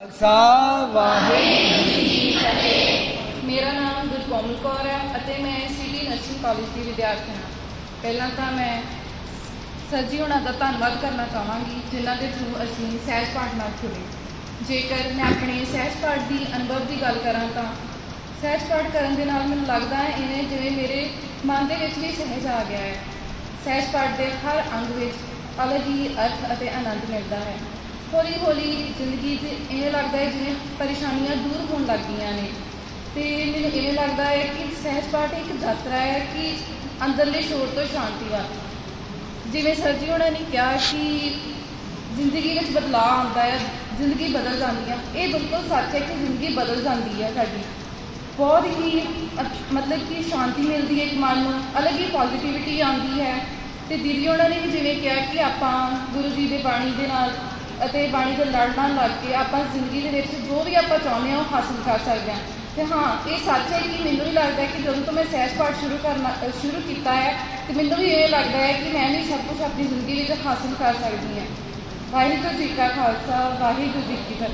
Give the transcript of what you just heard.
ਖਾਲਸਾ ਵਾਹਿਗੁਰੂ। ਮੇਰਾ ਨਾਮ ਗੁਰਕੋਮਲ ਕੌਰ ਹੈ ਅਤੇ ਮੈਂ ਸਿਟੀ ਨਰਸਿੰਗ ਕਾਲਜ ਦੀ ਵਿਦਿਆਰਥਣ ਹਾਂ। ਪਹਿਲਾਂ ਤਾਂ ਮੈਂ ਸਰ ਜੀ ਉਹਨਾਂ ਦਾ ਧੰਨਵਾਦ ਕਰਨਾ ਚਾਹਾਂਗੀ, ਜਿਨ੍ਹਾਂ ਦੇ ਥਰੂ ਅਸੀਂ ਸਹਿਜ ਪਾਠ ਨਾਲ ਜੁੜੇ। ਜੇਕਰ ਮੈਂ ਆਪਣੇ ਸਹਿਜ ਪਾਠ ਦੀ ਅਨੁਭਵ ਦੀ ਗੱਲ ਕਰਾਂ ਤਾਂ ਸਹਿਜ ਪਾਠ ਕਰਨ ਦੇ ਨਾਲ ਮੈਨੂੰ ਲੱਗਦਾ ਹੈ, ਇਵੇਂ ਜਿਵੇਂ ਮੇਰੇ ਮਨ ਦੇ ਵਿੱਚ ਵੀ ਸਹਿਜ ਆ ਗਿਆ ਹੈ। ਸਹਿਜ ਪਾਠ ਦੇ ਹਰ ਅੰਗ ਵਿੱਚ ਅਲੱਗ ਹੀ ਅਰਥ ਅਤੇ ਆਨੰਦ ਮਿਲਦਾ ਹੈ। ਹੌਲੀ ਹੌਲੀ ਜ਼ਿੰਦਗੀ 'ਚ ਇਵੇਂ ਲੱਗਦਾ ਹੈ ਜਿਵੇਂ ਪਰੇਸ਼ਾਨੀਆਂ ਦੂਰ ਹੋਣ ਲੱਗ ਗਈਆਂ ਨੇ। ਤੇ ਮੈਨੂੰ ਇਵੇਂ ਲੱਗਦਾ ਹੈ ਕਿ ਸਹਿਜ ਪਾਠ ਇੱਕ ਯਾਤਰਾ ਹੈ ਕਿ ਅੰਦਰਲੇ ਸ਼ੋਰ ਤੋਂ ਸ਼ਾਂਤੀ ਵੱਲ ਜਿਵੇਂ ਸਰ ਜੀ ਉਹਨਾਂ ਨੇ ਕਿਹਾ ਕਿ ਜ਼ਿੰਦਗੀ ਵਿੱਚ ਬਦਲਾਅ ਆਉਂਦਾ ਹੈ, ਜ਼ਿੰਦਗੀ ਬਦਲ ਜਾਂਦੀ ਹੈ ਇਹ ਬਿਲਕੁਲ ਸੱਚ ਹੈ ਕਿ ਜ਼ਿੰਦਗੀ ਬਦਲ ਜਾਂਦੀ ਹੈ ਸਾਡੀ। ਬਹੁਤ ਹੀ ਮਤਲਬ ਕਿ ਸ਼ਾਂਤੀ ਮਿਲਦੀ ਹੈ ਇੱਕ ਮਨ ਨੂੰ, ਅਲੱਗ ਹੀ ਪੋਜ਼ਿਟਿਵਿਟੀ ਆਉਂਦੀ ਹੈ। ਤੇ ਦੀਦੀ ਉਹਨਾਂ ਨੇ ਵੀ ਜਿਵੇਂ ਕਿਹਾ ਕਿ ਆਪਾਂ ਗੁਰੂ ਜੀ ਦੇ ਬਾਣੀ ਦੇ ਨਾਲ ਅਤੇ ਬਾਣੀ ਦੇ ਲੜਨਾ ਲੱਗ ਕੇ ਆਪਾਂ ਜ਼ਿੰਦਗੀ ਦੇ ਵਿੱਚ ਜੋ ਵੀ ਆਪਾਂ ਚਾਹੁੰਦੇ ਹਾਂ ਉਹ ਹਾਸਲ ਕਰ ਸਕਦੇ ਹਾਂ। ਤੇ ਹਾਂ, ਇਹ ਸੱਚ ਹੈ ਕਿ ਮੈਨੂੰ ਵੀ ਲੱਗਦਾ ਕਿ ਜਦੋਂ ਤੋਂ ਮੈਂ ਸਹਿਜ ਪਾਠ ਸ਼ੁਰੂ ਕਰਨਾ ਸ਼ੁਰੂ ਕੀਤਾ ਹੈ, ਤੇ ਮੈਨੂੰ ਵੀ ਇਹ ਲੱਗਦਾ ਹੈ ਕਿ ਮੈਂ ਵੀ ਸਭ ਕੁਝ ਆਪਣੀ ਜ਼ਿੰਦਗੀ ਵਿੱਚ ਹਾਸਲ ਕਰ ਸਕਦੀ ਹਾਂ। ਵਾਹਿਗੁਰੂ ਜੀ ਕਾ ਖਾਲਸਾ, ਵਾਹਿਗੁਰੂ ਜੀ ਕੀ ਫਤਿਹ।